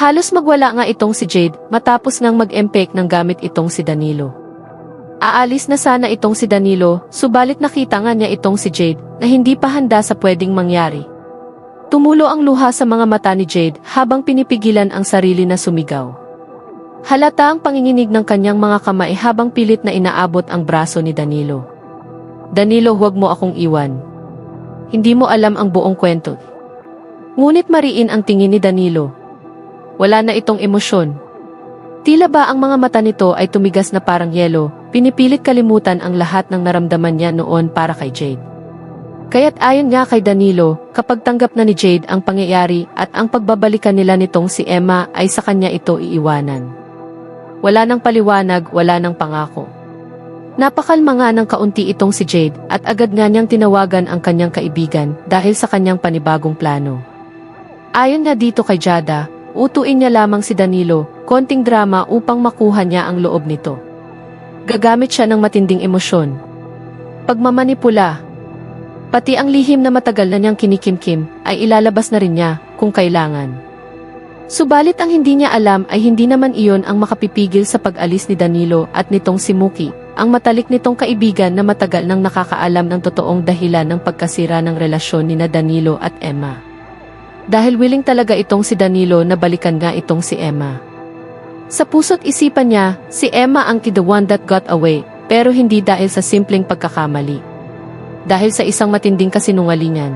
Halos magwala nga itong si Jade matapos ngang mag-empake ng gamit itong si Danilo. Aalis na sana itong si Danilo, subalit nakita nga niya itong si Jade na hindi pa handa sa pwedeng mangyari. Tumulo ang luha sa mga mata ni Jade habang pinipigilan ang sarili na sumigaw. Halata ang panginginig ng kanyang mga kamay habang pilit na inaabot ang braso ni Danilo. Danilo huwag mo akong iwan. Hindi mo alam ang buong kwento. Ngunit mariin ang tingin ni Danilo. Wala na itong emosyon. Tila ba ang mga mata nito ay tumigas na parang yelo, pinipilit kalimutan ang lahat ng naramdaman niya noon para kay Jade. Kaya't ayon nga kay Danilo, kapag tanggap na ni Jade ang pangyayari at ang pagbabalikan nila nitong si Emma ay sa kanya ito iiwanan. Wala nang paliwanag, wala nang pangako. Napakalma nga ng kaunti itong si Jade at agad nga niyang tinawagan ang kanyang kaibigan dahil sa kanyang panibagong plano. Ayon nga dito kay Jada, utuin niya lamang si Danilo, konting drama upang makuha niya ang loob nito. Gagamit siya ng matinding emosyon. Pagmamanipula. Pati ang lihim na matagal na niyang kinikimkim ay ilalabas na rin niya kung kailangan. Subalit ang hindi niya alam ay hindi naman iyon ang makapipigil sa pag-alis ni Danilo at nitong si Muki, ang matalik nitong kaibigan na matagal nang nakakaalam ng totoong dahilan ng pagkasira ng relasyon ni na Danilo at Emma. Dahil willing talaga itong si Danilo na balikan nga itong si Emma. Sa puso't isipan niya, si Emma ang the one that got away, pero hindi dahil sa simpleng pagkakamali. Dahil sa isang matinding kasinungalingan.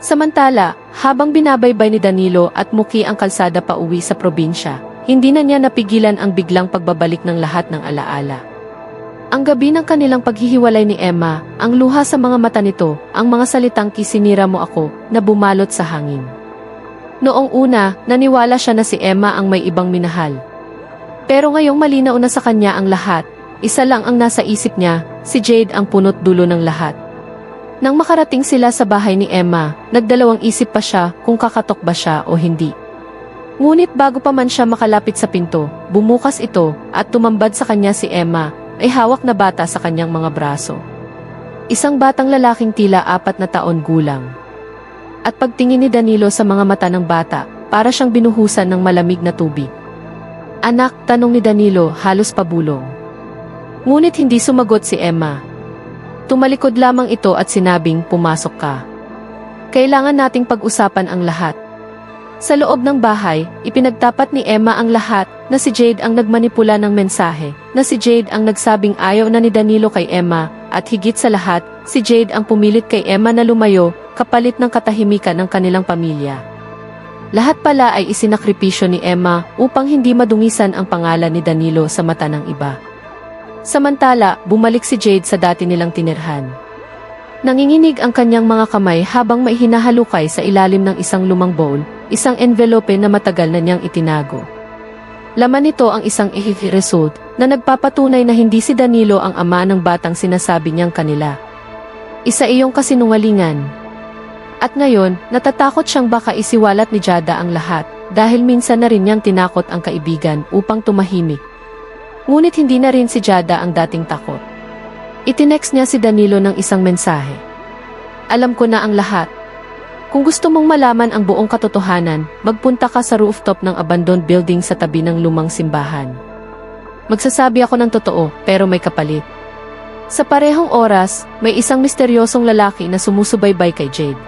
Samantala, habang binabaybay ni Danilo at Muki ang kalsada pa uwi sa probinsya, hindi na niya napigilan ang biglang pagbabalik ng lahat ng alaala. Ang gabi ng kanilang paghihiwalay ni Emma, ang luha sa mga mata nito, ang mga salitang kisinira mo ako, na bumalot sa hangin. Noong una, naniwala siya na si Emma ang may ibang minahal. Pero ngayong malinaw na sa kanya ang lahat, isa lang ang nasa isip niya, si Jade ang punot dulo ng lahat. Nang makarating sila sa bahay ni Emma, nagdalawang isip pa siya kung kakatok ba siya o hindi. Ngunit bago pa man siya makalapit sa pinto, bumukas ito at tumambad sa kanya si Emma, ay hawak na bata sa kanyang mga braso. Isang batang lalaking tila apat na taon gulang. At pagtingin ni Danilo sa mga mata ng bata, para siyang binuhusan ng malamig na tubig. Anak, tanong ni Danilo halos pabulong. Ngunit hindi sumagot si Emma. Tumalikod lamang ito at sinabing pumasok ka. Kailangan nating pag-usapan ang lahat. Sa loob ng bahay, ipinagtapat ni Emma ang lahat na si Jade ang nagmanipula ng mensahe, na si Jade ang nagsabing ayaw na ni Danilo kay Emma, at higit sa lahat, si Jade ang pumilit kay Emma na lumayo, kapalit ng katahimikan ng kanilang pamilya. Lahat pala ay isinakripisyo ni Emma upang hindi madungisan ang pangalan ni Danilo sa mata ng iba. Samantala, bumalik si Jade sa dati nilang tinirhan. Nanginginig ang kanyang mga kamay habang may hinahalukay sa ilalim ng isang lumang bowl, isang envelope na matagal na niyang itinago. Laman nito ang isang result na nagpapatunay na hindi si Danilo ang ama ng batang sinasabi niyang kanila. Isa iyong kasinungalingan. At ngayon, natatakot siyang baka isiwalat ni Jada ang lahat dahil minsan na rin niyang tinakot ang kaibigan upang tumahimik. Ngunit hindi na rin si Jada ang dating takot. Itinext niya si Danilo ng isang mensahe. Alam ko na ang lahat. Kung gusto mong malaman ang buong katotohanan, magpunta ka sa rooftop ng abandoned building sa tabi ng lumang simbahan. Magsasabi ako ng totoo, pero may kapalit. Sa parehong oras, may isang misteryosong lalaki na sumusubaybay kay Jade.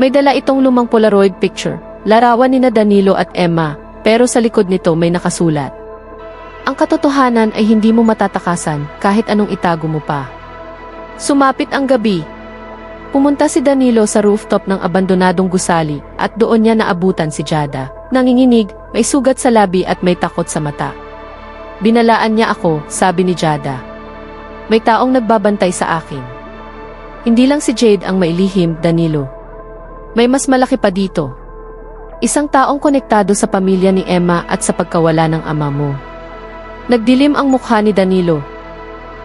May dala itong lumang Polaroid picture, larawan ni na Danilo at Emma, pero sa likod nito may nakasulat. Ang katotohanan ay hindi mo matatakasan kahit anong itago mo pa. Sumapit ang gabi. Pumunta si Danilo sa rooftop ng abandonadong gusali at doon niya naabutan si Jada. Nanginginig, may sugat sa labi at may takot sa mata. Binalaan niya ako, sabi ni Jada. May taong nagbabantay sa akin. Hindi lang si Jade ang mailihim, Danilo. May mas malaki pa dito. Isang taong konektado sa pamilya ni Emma at sa pagkawala ng ama mo. Nagdilim ang mukha ni Danilo.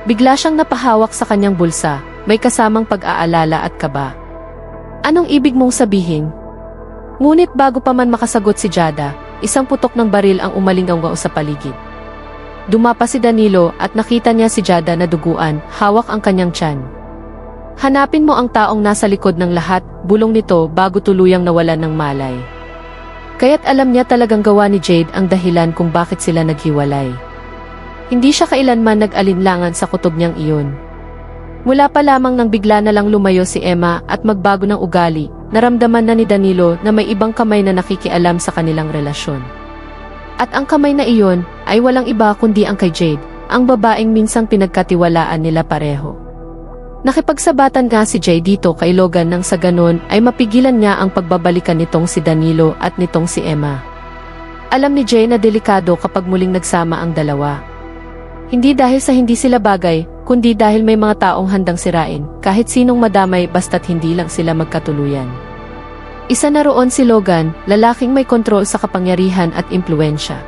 Bigla siyang napahawak sa kanyang bulsa, may kasamang pag-aalala at kaba. Anong ibig mong sabihin? Ngunit bago pa man makasagot si Jada, isang putok ng baril ang umalinggaw sa paligid. Dumapa si Danilo at nakita niya si Jada na duguan, hawak ang kanyang tiyan. Hanapin mo ang taong nasa likod ng lahat, bulong nito bago tuluyang nawalan ng malay. Kaya't alam niya talagang gawa ni Jade ang dahilan kung bakit sila naghiwalay. Hindi siya kailanman nag-alinlangan sa kutob niyang iyon. Mula pa lamang nang bigla na lang lumayo si Emma at magbago ng ugali, naramdaman na ni Danilo na may ibang kamay na nakikialam sa kanilang relasyon. At ang kamay na iyon ay walang iba kundi ang kay Jade, ang babaeng minsang pinagkatiwalaan nila pareho. Nakipagsabatan nga si Jay dito kay Logan nang sa ganon ay mapigilan niya ang pagbabalikan nitong si Danilo at nitong si Emma. Alam ni Jay na delikado kapag muling nagsama ang dalawa. Hindi dahil sa hindi sila bagay, kundi dahil may mga taong handang sirain, kahit sinong madamay basta't hindi lang sila magkatuluyan. Isa na roon si Logan, lalaking may kontrol sa kapangyarihan at impluensya.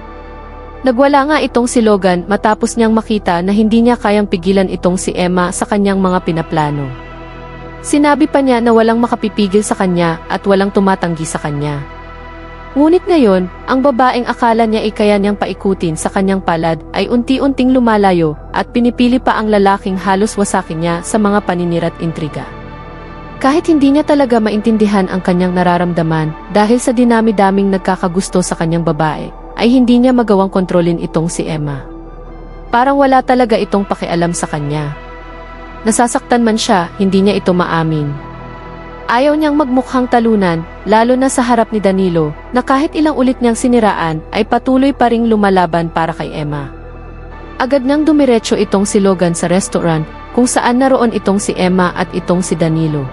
Nagwala nga itong si Logan matapos niyang makita na hindi niya kayang pigilan itong si Emma sa kanyang mga pinaplano. Sinabi pa niya na walang makapipigil sa kanya at walang tumatanggi sa kanya. Ngunit ngayon, ang babaeng akala niya ay kaya niyang paikutin sa kanyang palad ay unti-unting lumalayo at pinipili pa ang lalaking halos wasakin niya sa mga paninira't intriga. Kahit hindi niya talaga maintindihan ang kanyang nararamdaman dahil sa dinami-daming nagkakagusto sa kanyang babae, ay hindi niya magawang kontrolin itong si Emma. Parang wala talaga itong pakialam sa kanya. Nasasaktan man siya, hindi niya ito maamin. Ayaw niyang magmukhang talunan, lalo na sa harap ni Danilo, na kahit ilang ulit niyang siniraan, ay patuloy pa ring lumalaban para kay Emma. Agad nang dumiretso itong si Logan sa restaurant, kung saan naroon itong si Emma at itong si Danilo.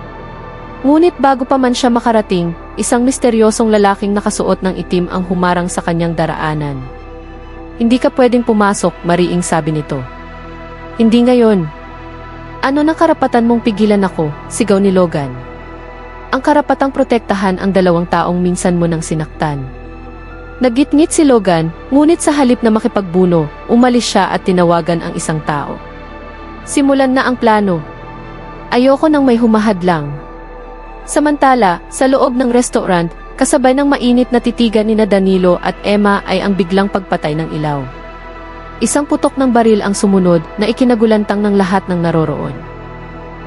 Ngunit bago pa man siya makarating, isang misteryosong lalaking nakasuot ng itim ang humarang sa kanyang daraanan. Hindi ka pwedeng pumasok, mariing sabi nito. Hindi ngayon. Ano nang karapatan mong pigilan ako, sigaw ni Logan. Ang karapatang protektahan ang dalawang taong minsan mo nang sinaktan. Nagitngit si Logan, ngunit sa halip na makipagbuno, umalis siya at tinawagan ang isang tao. Simulan na ang plano. Ayoko nang may humahadlang. Samantala, sa loob ng restaurant, kasabay ng mainit na titigan ni na Danilo at Emma ay ang biglang pagpatay ng ilaw. Isang putok ng baril ang sumunod na ikinagulantang ng lahat ng naroroon.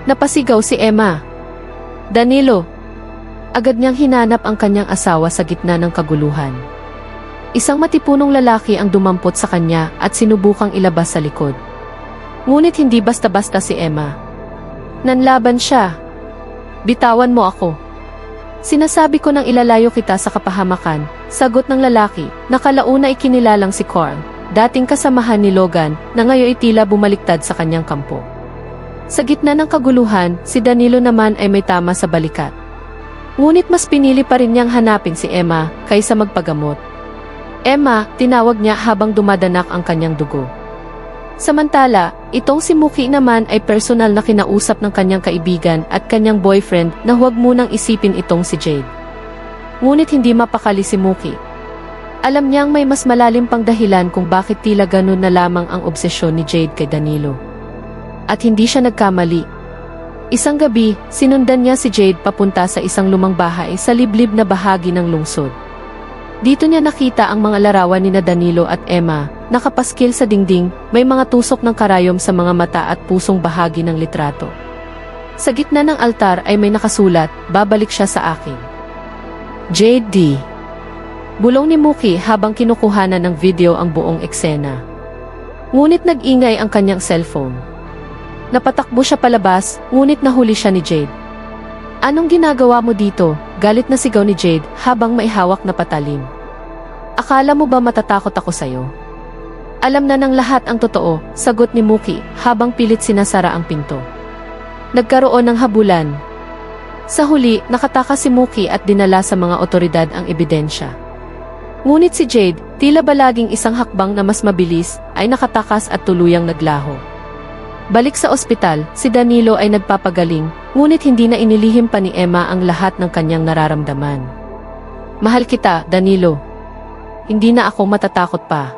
Napasigaw si Emma. Danilo! Agad niyang hinanap ang kanyang asawa sa gitna ng kaguluhan. Isang matipunong lalaki ang dumampot sa kanya at sinubukang ilabas sa likod. Ngunit hindi basta-basta si Emma. Nanlaban siya. Bitawan mo ako. Sinasabi ko nang ilalayo kita sa kapahamakan, sagot ng lalaki, nakalauna ikinilalang si Carl, dating kasamahan ni Logan na ngayon tila bumaliktad sa kanyang kampo. Sa gitna ng kaguluhan, si Danilo naman ay may tama sa balikat. Ngunit mas pinili pa rin niyang hanapin si Emma kaysa magpagamot. Emma, tinawag niya habang dumadanak ang kanyang dugo. Samantala, itong si Muki naman ay personal na kinausap ng kanyang kaibigan at kanyang boyfriend na huwag munang isipin itong si Jade. Ngunit hindi mapakali si Muki. Alam niyang may mas malalim pang dahilan kung bakit tila ganun na lamang ang obsesyon ni Jade kay Danilo. At hindi siya nagkamali. Isang gabi, sinundan niya si Jade papunta sa isang lumang bahay sa liblib na bahagi ng lungsod. Dito niya nakita ang mga larawan ni na Danilo at Emma, nakapaskil sa dingding, may mga tusok ng karayom sa mga mata at pusong bahagi ng litrato. Sa gitna ng altar ay may nakasulat, babalik siya sa akin. JD Bulong ni Muki habang kinukuhanan ng video ang buong eksena. Ngunit nag-ingay ang kanyang cellphone. Napatakbo siya palabas, ngunit nahuli siya ni Jade. Anong ginagawa mo dito? Galit na sigaw ni Jade habang maihawak na patalim. Akala mo ba matatakot ako sa'yo? Alam na ng lahat ang totoo, sagot ni Muki habang pilit sinasara ang pinto. Nagkaroon ng habulan. Sa huli, nakatakas si Muki at dinala sa mga otoridad ang ebidensya. Ngunit si Jade, tila ba laging isang hakbang na mas mabilis, ay nakatakas at tuluyang naglaho. Balik sa ospital, si Danilo ay nagpapagaling, ngunit hindi na inilihim pa ni Emma ang lahat ng kanyang nararamdaman. Mahal kita, Danilo. Hindi na ako matatakot pa.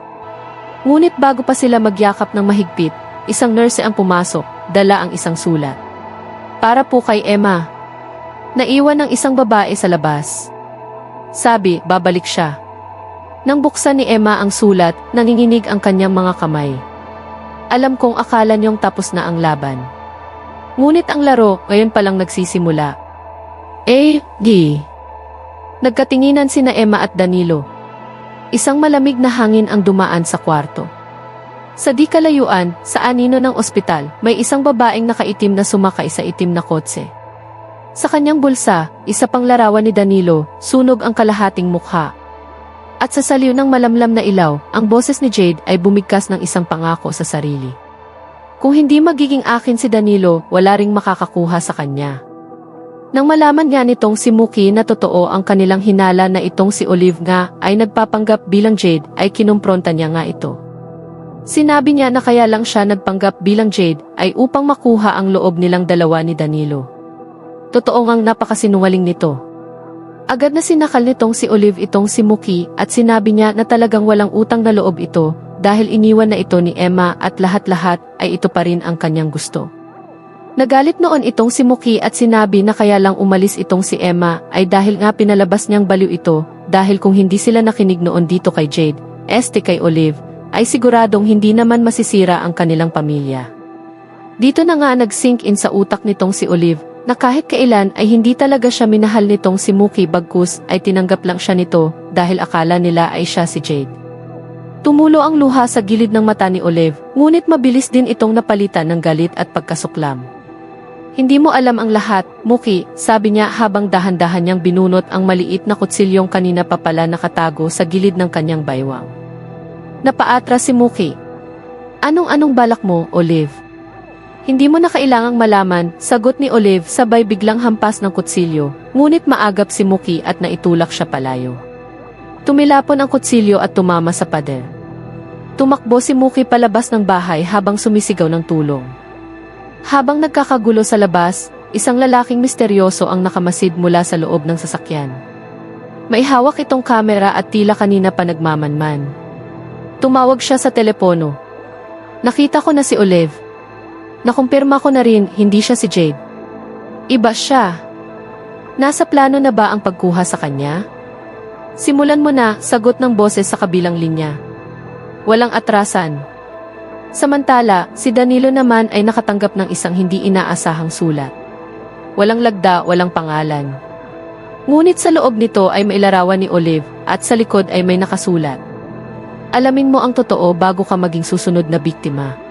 Ngunit bago pa sila magyakap ng mahigpit, isang nurse ang pumasok, dala ang isang sulat. Para po kay Emma. Naiwan ng isang babae sa labas. Sabi, babalik siya. Nang buksan ni Emma ang sulat, nanginginig ang kanyang mga kamay. Alam kong akala niyong tapos na ang laban. Ngunit ang laro ngayon palang nagsisimula. Eh, di. Nagkatinginan sina Emma at Danilo. Isang malamig na hangin ang dumaan sa kwarto. Sa di kalayuan, sa anino ng ospital, may isang babaeng nakaitim na sumakay sa itim na kotse. Sa kanyang bulsa, isa pang larawan ni Danilo, sunog ang kalahating mukha. At sa saliw ng malamlam na ilaw, ang boses ni Jade ay bumigkas ng isang pangako sa sarili. Kung hindi magiging akin si Danilo, wala ring makakakuha sa kanya. Nang malaman nga nitong si Muki na totoo ang kanilang hinala na itong si Olive nga ay nagpapanggap bilang Jade ay kinumpronta niya nga ito. Sinabi niya na kaya lang siya nagpanggap bilang Jade ay upang makuha ang loob nilang dalawa ni Danilo. Totoo ngang napakasinungaling nito. Agad na sinakal nitong si Olive itong si Muki at sinabi niya na talagang walang utang na loob ito dahil iniwan na ito ni Emma at lahat-lahat ay ito pa rin ang kanyang gusto. Nagalit noon itong si Muki at sinabi na kaya lang umalis itong si Emma ay dahil nga pinalabas niyang baliw ito dahil kung hindi sila nakinig noon dito kay Jade, este kay Olive, ay siguradong hindi naman masisira ang kanilang pamilya. Dito na nga nag-sink in sa utak nitong si Olive na kahit kailan ay hindi talaga siya minahal nitong si Muki bagkus ay tinanggap lang siya nito dahil akala nila ay siya si Jade. Tumulo ang luha sa gilid ng mata ni Olive, ngunit mabilis din itong napalitan ng galit at pagkasuklam. Hindi mo alam ang lahat, Muki, sabi niya habang dahan-dahan niyang binunot ang maliit na kutsilyong kanina pa pala nakatago sa gilid ng kanyang baywang. Napaatras si Muki. Anong-anong balak mo, Olive? Hindi mo na kailangang malaman, sagot ni Olive sabay biglang hampas ng kutsilyo, ngunit maagap si Muki at naitulak siya palayo. Tumilapon ang kutsilyo at tumama sa pader. Tumakbo si Muki palabas ng bahay habang sumisigaw ng tulong. Habang nagkakagulo sa labas, isang lalaking misteryoso ang nakamasid mula sa loob ng sasakyan. May hawak itong kamera at tila kanina pa nagmamanman. Tumawag siya sa telepono. Nakita ko na si Olive. Nakumpirma ko na rin hindi siya si Jade. Iba siya. Nasa plano na ba ang pagkuha sa kanya? Simulan mo na, sagot ng boses sa kabilang linya. Walang atrasan. Samantala, si Danilo naman ay nakatanggap ng isang hindi inaasahang sulat. Walang lagda, walang pangalan. Ngunit sa loob nito ay may larawan ni Olive at sa likod ay may nakasulat. Alamin mo ang totoo bago ka maging susunod na biktima.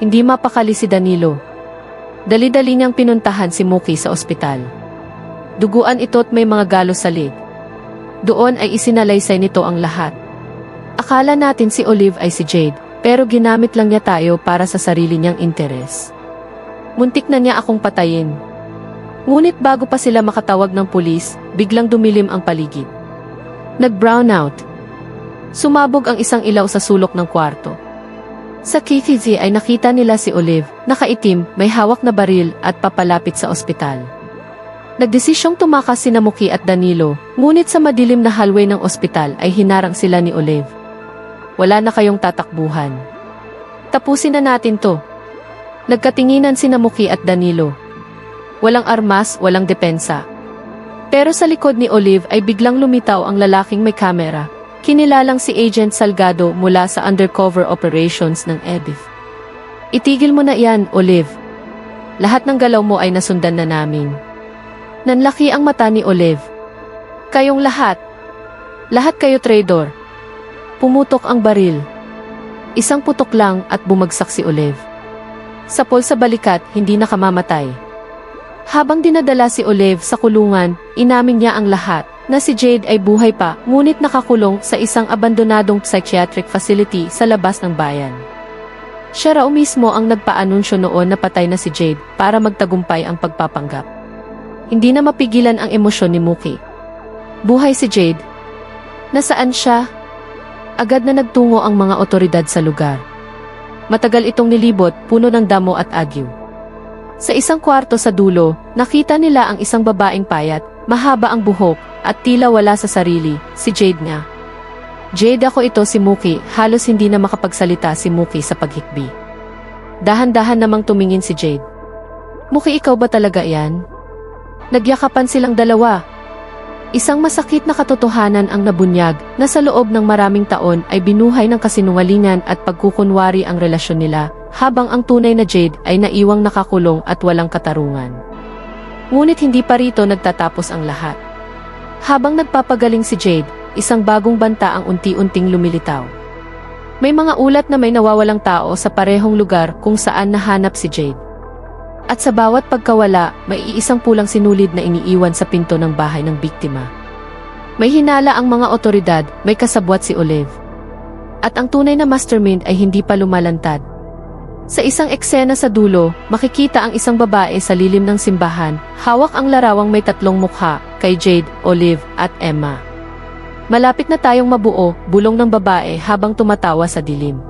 Hindi mapakali si Danilo. Dali-dali niyang pinuntahan si Muki sa ospital. Duguan ito at may mga galos sa lid. Doon ay isinalaysay nito ang lahat. Akala natin si Olive ay si Jade, pero ginamit lang niya tayo para sa sarili niyang interes. Muntik na niya akong patayin. Ngunit bago pa sila makatawag ng pulis, biglang dumilim ang paligid. Nag-brown out. Sumabog ang isang ilaw sa sulok ng kwarto. Sa KTZ ay nakita nila si Olive, nakaitim, may hawak na baril at papalapit sa ospital. Nagdesisyong tumakas si Namuki at Danilo, ngunit sa madilim na hallway ng ospital ay hinarang sila ni Olive. Wala na kayong tatakbuhan. Tapusin na natin to. Nagkatinginan si Namuki at Danilo. Walang armas, walang depensa. Pero sa likod ni Olive ay biglang lumitaw ang lalaking may kamera. Kinilalang si Agent Salgado mula sa undercover operations ng EBIF. Itigil mo na iyan, Olive. Lahat ng galaw mo ay nasundan na namin. Nanlaki ang mata ni Olive. Kayong lahat. Lahat kayo traidor. Pumutok ang baril. Isang putok lang at bumagsak si Olive. Sapol sa balikat, hindi nakamamatay. Habang dinadala si Olive sa kulungan, inamin niya ang lahat na si Jade ay buhay pa ngunit nakakulong sa isang abandonadong psychiatric facility sa labas ng bayan. Siya raw mismo ang nagpaanunsyo noon na patay na si Jade para magtagumpay ang pagpapanggap. Hindi na mapigilan ang emosyon ni Muki. Buhay si Jade. Nasaan siya? Agad na nagtungo ang mga otoridad sa lugar. Matagal itong nilibot, puno ng damo at agyo. Sa isang kwarto sa dulo, nakita nila ang isang babaeng payat, mahaba ang buhok, at tila wala sa sarili, si Jade nga. Jade ako ito si Muki, halos hindi na makapagsalita si Muki sa paghikbi. Dahan-dahan namang tumingin si Jade. Muki ikaw ba talaga yan? Nagyakapan silang dalawa. Isang masakit na katotohanan ang nabunyag na sa loob ng maraming taon ay binuhay ng kasinungalingan at pagkukunwari ang relasyon nila habang ang tunay na Jade ay naiwang nakakulong at walang katarungan. Ngunit hindi pa rito nagtatapos ang lahat. Habang nagpapagaling si Jade, isang bagong banta ang unti-unting lumilitaw. May mga ulat na may nawawalang tao sa parehong lugar kung saan nahanap si Jade. At sa bawat pagkawala, may iisang pulang sinulid na iniiwan sa pinto ng bahay ng biktima. May hinala ang mga otoridad, may kasabwat si Olive. At ang tunay na mastermind ay hindi pa lumalantad. Sa isang eksena sa dulo, makikita ang isang babae sa lilim ng simbahan, hawak ang larawang may tatlong mukha, kay Jade, Olive, at Emma. Malapit na tayong mabuo, bulong ng babae habang tumatawa sa dilim.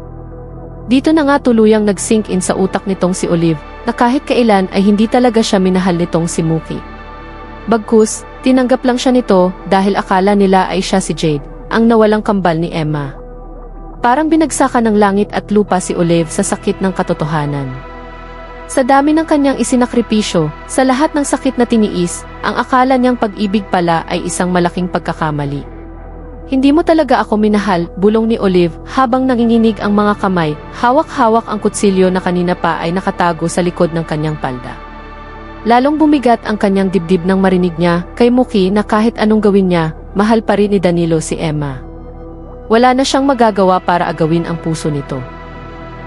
Dito na nga tuluyang nag-sink in sa utak nitong si Olive, na kahit kailan ay hindi talaga siya minahal nitong si Muki. Bagkus, tinanggap lang siya nito dahil akala nila ay siya si Jade, ang nawalang kambal ni Emma. Parang binagsakan ng langit at lupa si Olive sa sakit ng katotohanan. Sa dami ng kanyang isinakripisyo, sa lahat ng sakit na tiniis, ang akala niyang pag-ibig pala ay isang malaking pagkakamali. Hindi mo talaga ako minahal, bulong ni Olive habang nanginginig ang mga kamay, hawak-hawak ang kutsilyo na kanina pa ay nakatago sa likod ng kanyang palda. Lalong bumigat ang kanyang dibdib nang marinig niya kay Muki na kahit anong gawin niya, mahal pa rin ni Danilo si Emma. Wala na siyang magagawa para agawin ang puso nito.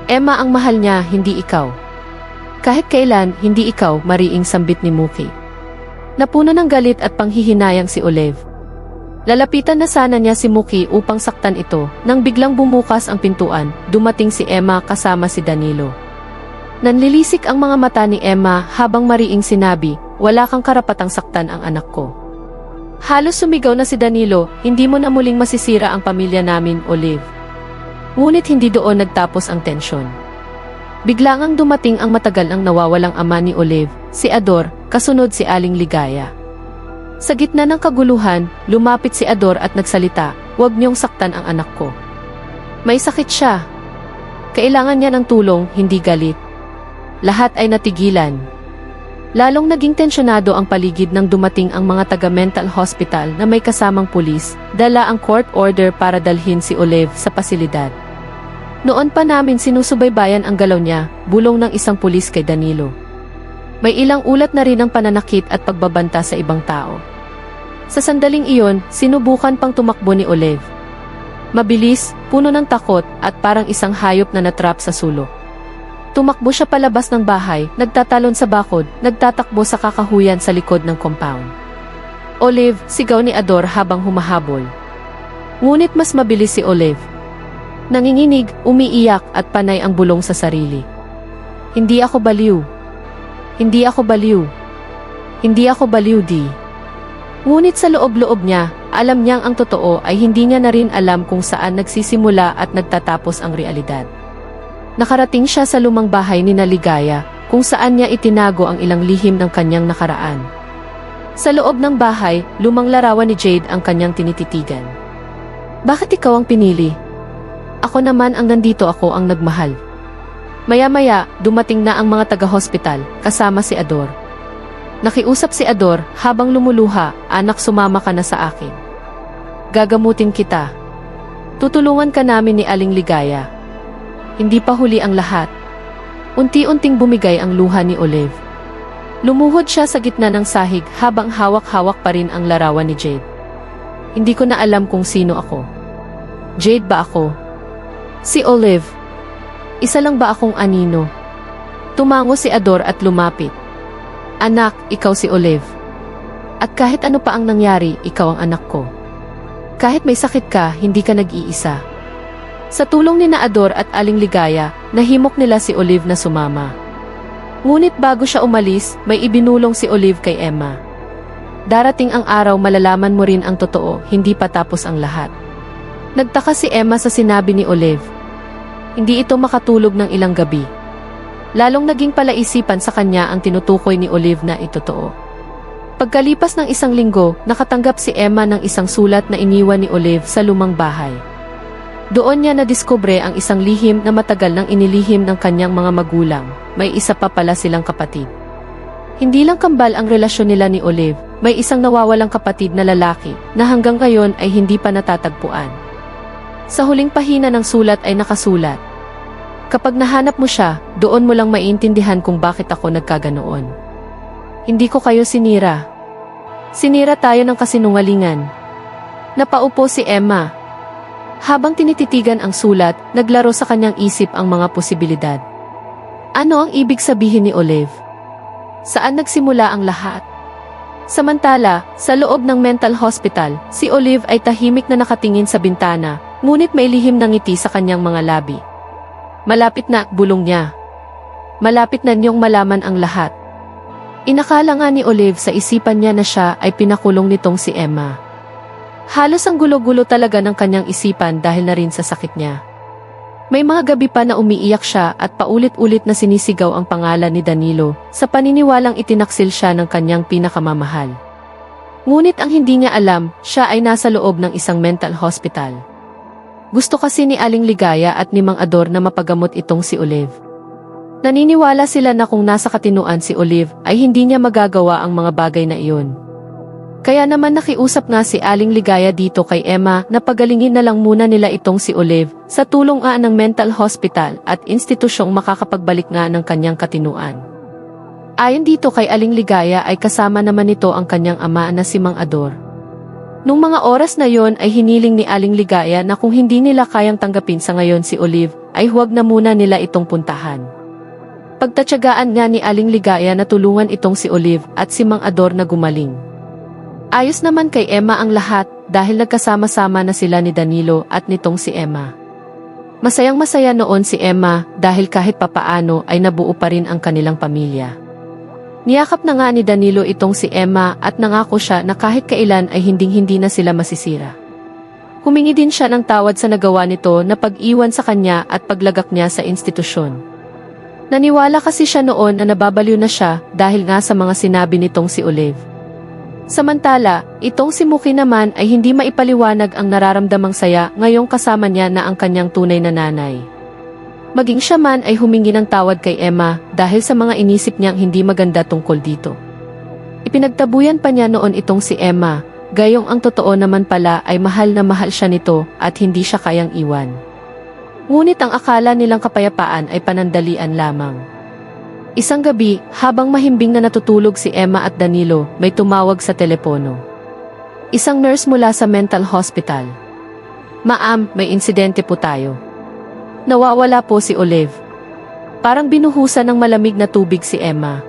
Emma ang mahal niya, hindi ikaw. Kahit kailan, hindi ikaw, mariing sambit ni Muki. Napuno ng galit at panghihinayang si Olive. Lalapitan na sana niya si Muki upang saktan ito, nang biglang bumukas ang pintuan, dumating si Emma kasama si Danilo. Nanlilisik ang mga mata ni Emma habang mariing sinabi, wala kang karapatang saktan ang anak ko. Halos sumigaw na si Danilo, hindi mo na muling masisira ang pamilya namin, Olive. Ngunit hindi doon nagtapos ang tensyon. Biglang ang dumating ang matagal ang nawawalang ama ni Olive, si Ador, kasunod si Aling Ligaya. Sa gitna ng kaguluhan, lumapit si Ador at nagsalita, huwag niyong saktan ang anak ko. May sakit siya. Kailangan niya ng tulong, hindi galit. Lahat ay natigilan. Lalong naging tensyonado ang paligid nang dumating ang mga taga-mental hospital na may kasamang pulis, dala ang court order para dalhin si Olive sa pasilidad. Noon pa namin sinusubaybayan ang galaw niya, bulong ng isang pulis kay Danilo. May ilang ulat na rin ng pananakit at pagbabanta sa ibang tao. Sa sandaling iyon, sinubukan pang tumakbo ni Olive. Mabilis, puno ng takot at parang isang hayop na natrap sa sulok. Tumakbo siya palabas ng bahay, nagtatalon sa bakod, nagtatakbo sa kakahuyan sa likod ng compound. Olive, sigaw ni Ador habang humahabol. Ngunit mas mabilis si Olive. Nanginginig, umiiyak at panay ang bulong sa sarili. Hindi ako baliw. Hindi ako baliw. Hindi ako baliw di. Ngunit sa loob-loob niya, alam niyang ang totoo ay hindi niya na rin alam kung saan nagsisimula at nagtatapos ang realidad. Nakarating siya sa lumang bahay ni Naligaya, kung saan niya itinago ang ilang lihim ng kanyang nakaraan. Sa loob ng bahay, lumang larawan ni Jade ang kanyang tinititigan. Bakit ikaw ang pinili? Ako naman ang nandito ako ang nagmahal. Maya-maya, dumating na ang mga taga-hospital, kasama si Ador. Nakiusap si Ador, habang lumuluha, anak sumama ka na sa akin. Gagamutin kita. Tutulungan ka namin ni Aling Ligaya. Hindi pa huli ang lahat. Unti-unting bumigay ang luha ni Olive. Lumuhod siya sa gitna ng sahig habang hawak-hawak pa rin ang larawan ni Jade. Hindi ko na alam kung sino ako. Jade ba ako? Si Olive. Isa lang ba akong anino? Tumango si Ador at lumapit. Anak, ikaw si Olive. At kahit ano pa ang nangyari, ikaw ang anak ko. Kahit may sakit ka, hindi ka nag-iisa. Sa tulong ni Naador at Aling Ligaya, nahimok nila si Olive na sumama. Ngunit bago siya umalis, may ibinulong si Olive kay Emma. Darating ang araw malalaman mo rin ang totoo, hindi pa tapos ang lahat. Nagtaka si Emma sa sinabi ni Olive. Hindi ito makatulog ng ilang gabi. Lalong naging palaisipan sa kanya ang tinutukoy ni Olive na itotoo. Pagkalipas ng isang linggo, nakatanggap si Emma ng isang sulat na iniwan ni Olive sa lumang bahay. Doon niya nadiskubre ang isang lihim na matagal nang inilihim ng kanyang mga magulang. May isa pa pala silang kapatid. Hindi lang kambal ang relasyon nila ni Olive, may isang nawawalang kapatid na lalaki na hanggang ngayon ay hindi pa natatagpuan. Sa huling pahina ng sulat ay nakasulat. Kapag nahanap mo siya, doon mo lang maiintindihan kung bakit ako nagkaganoon. Hindi ko kayo sinira. Sinira tayo ng kasinungalingan. Napaupo si Emma. Habang tinititigan ang sulat, naglaro sa kanyang isip ang mga posibilidad. Ano ang ibig sabihin ni Olive? Saan nagsimula ang lahat? Samantala, sa loob ng mental hospital, si Olive ay tahimik na nakatingin sa bintana, ngunit may lihim ng ngiti sa kanyang mga labi. Malapit na, bulong niya. Malapit na niyong malaman ang lahat. Inakala nga ni Olive sa isipan niya na siya ay pinakulong nitong si Emma. Halos ang gulo-gulo talaga ng kanyang isipan dahil na rin sa sakit niya. May mga gabi pa na umiiyak siya at paulit-ulit na sinisigaw ang pangalan ni Danilo sa paniniwalang itinaksil siya ng kanyang pinakamamahal. Ngunit ang hindi niya alam, siya ay nasa loob ng isang mental hospital. Gusto kasi ni Aling Ligaya at ni Mang Ador na mapagamot itong si Olive. Naniniwala sila na kung nasa katinuan si Olive ay hindi niya magagawa ang mga bagay na iyon. Kaya naman nakiusap nga si Aling Ligaya dito kay Emma na pagalingin na lang muna nila itong si Olive sa tulong nga ng mental hospital at institusyong makakapagbalik nga ng kanyang katinuan. Ayon dito kay Aling Ligaya ay kasama naman nito ang kanyang ama na si Mang Ador. Nung mga oras na yon ay hiniling ni Aling Ligaya na kung hindi nila kayang tanggapin sa ngayon si Olive ay huwag na muna nila itong puntahan. Pagtatsagaan nga ni Aling Ligaya na tulungan itong si Olive at si Mang Ador na gumaling. Ayos naman kay Emma ang lahat dahil nagkasama-sama na sila ni Danilo at nitong si Emma. Masayang masaya noon si Emma dahil kahit papaano ay nabuo pa rin ang kanilang pamilya. Niyakap na nga ni Danilo itong si Emma at nangako siya na kahit kailan ay hinding-hindi na sila masisira. Humingi din siya ng tawad sa nagawa nito na pag-iwan sa kanya at paglagak niya sa institusyon. Naniwala kasi siya noon na nababaliw na siya dahil nga sa mga sinabi nitong si Olive. Samantala, itong si Muki naman ay hindi maipaliwanag ang nararamdamang saya ngayong kasama niya na ang kanyang tunay na nanay. Maging siya man ay humingi ng tawad kay Emma dahil sa mga inisip niyang hindi maganda tungkol dito. Ipinagtabuyan pa niya noon itong si Emma, gayong ang totoo naman pala ay mahal na mahal siya nito at hindi siya kayang iwan. Ngunit ang akala nilang kapayapaan ay panandalian lamang. Isang gabi, habang mahimbing na natutulog si Emma at Danilo, may tumawag sa telepono. Isang nurse mula sa mental hospital. Maam, may insidente po tayo. Nawawala po si Olive. Parang binuhusan ng malamig na tubig si Emma.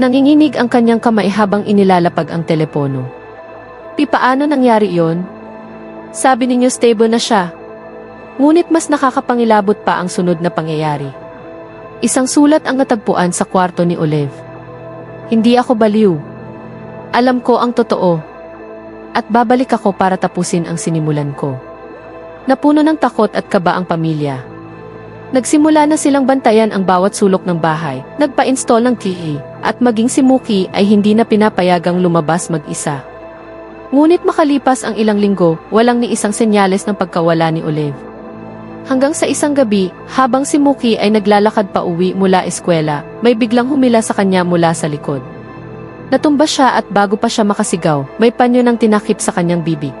Nanginginig ang kanyang kamay habang inilalapag ang telepono. Pipaano nangyari yon? Sabi ninyo stable na siya. Ngunit mas nakakapangilabot pa ang sunod na pangyayari. Isang sulat ang natagpuan sa kwarto ni Olive. Hindi ako baliw. Alam ko ang totoo. At babalik ako para tapusin ang sinimulan ko. Napuno ng takot at kaba ang pamilya. Nagsimula na silang bantayan ang bawat sulok ng bahay, nagpa-install ng TV, at maging si Muki ay hindi na pinapayagang lumabas mag-isa. Ngunit makalipas ang ilang linggo, walang ni isang senyales ng pagkawala ni Olive. Hanggang sa isang gabi, habang si Muki ay naglalakad pa uwi mula eskwela, may biglang humila sa kanya mula sa likod. Natumba siya at bago pa siya makasigaw, may panyo ng tinakip sa kanyang bibig.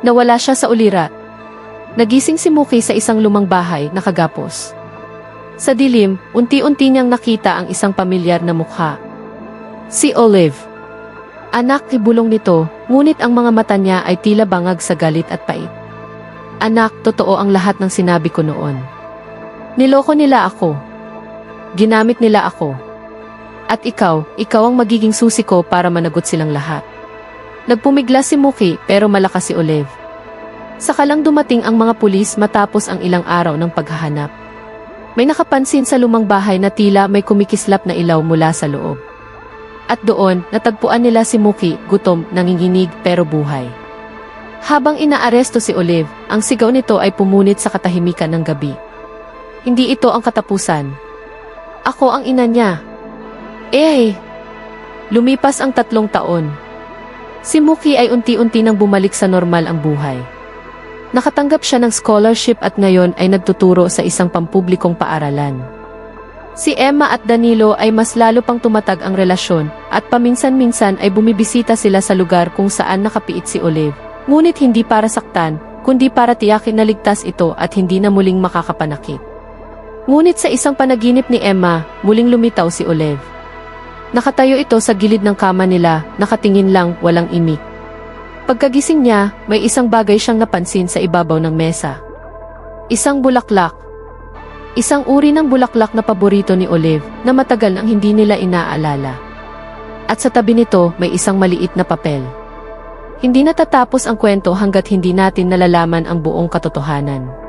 Nawala siya sa ulirat. Nagising si Muki sa isang lumang bahay na kagapos. Sa dilim, unti-unti niyang nakita ang isang pamilyar na mukha. Si Olive. Anak ibulong nito, ngunit ang mga mata niya ay tila bangag sa galit at pait. Anak, totoo ang lahat ng sinabi ko noon. Niloko nila ako. Ginamit nila ako. At ikaw, ikaw ang magiging susi ko para managot silang lahat. Nagpumigla si Muki pero malakas si Olive. Saka lang dumating ang mga pulis matapos ang ilang araw ng paghahanap. May nakapansin sa lumang bahay na tila may kumikislap na ilaw mula sa loob. At doon, natagpuan nila si Muki, gutom, nanginginig pero buhay. Habang inaaresto si Olive, ang sigaw nito ay pumunit sa katahimikan ng gabi. Hindi ito ang katapusan. Ako ang ina niya. Eh! Lumipas ang tatlong taon. Si Muki ay unti-unti nang bumalik sa normal ang buhay. Nakatanggap siya ng scholarship at ngayon ay nagtuturo sa isang pampublikong paaralan. Si Emma at Danilo ay mas lalo pang tumatag ang relasyon at paminsan-minsan ay bumibisita sila sa lugar kung saan nakapiit si Olive Ngunit hindi para saktan, kundi para tiyakin na ligtas ito at hindi na muling makakapanakit. Ngunit sa isang panaginip ni Emma, muling lumitaw si Olive. Nakatayo ito sa gilid ng kama nila, nakatingin lang, walang imik. Pagkagising niya, may isang bagay siyang napansin sa ibabaw ng mesa. Isang bulaklak. Isang uri ng bulaklak na paborito ni Olive na matagal nang hindi nila inaalala. At sa tabi nito, may isang maliit na papel. Hindi natatapos ang kwento hanggat hindi natin nalalaman ang buong katotohanan.